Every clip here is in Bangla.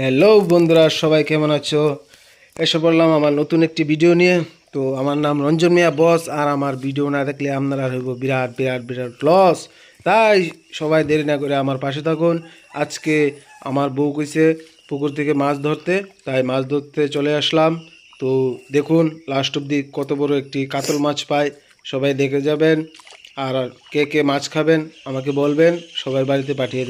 হ্যালো বন্ধুরা, সবাই কেমন আছো? এসে বললাম আমার নতুন একটি ভিডিও নিয়ে। তো আমার নাম রঞ্জন মিয়া বস, আর আমার ভিডিও না দেখলে আপনারা হইব বিরাট বিরাট বিরাট লস তাই সবাই দেরি না করে আমার পাশে থাকুন। আজকে আমার বউ কইছে পুকুর থেকে মাছ ধরতে, তাই মাছ ধরতে চলে আসলাম। তো দেখুন লাস্ট অব্দি কত বড় একটি কাতল মাছ পায় সবাই দেখে যাবেন। আর কে কে মাছ খাবেন, আমাকে বলবেন, সবার বাড়িতে পাঠিয়ে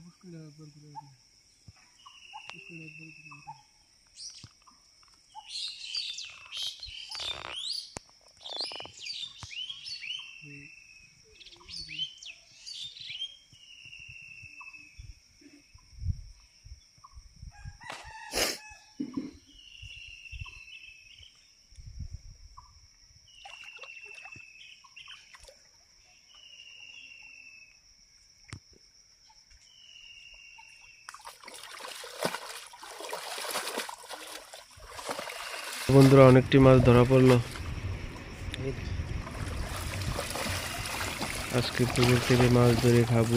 مشكلة أكبر قريبة مشكلة أكبر قريبة বন্ধুরা অনেকটি মাছ ধরা পড়ল। আজকে পুকুর থেকে মাছ ধরে খাব।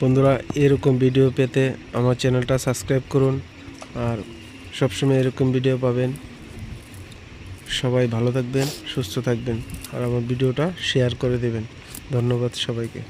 বন্ধুরা, এরকম ভিডিও পেতে আমার চ্যানেলটা সাবস্ক্রাইব করুন আর সবসময় এরকম ভিডিও পাবেন। সবাই ভালো থাকবেন, সুস্থ থাকবেন আর আমার ভিডিওটা শেয়ার করে দেবেন। ধন্যবাদ সবাইকে।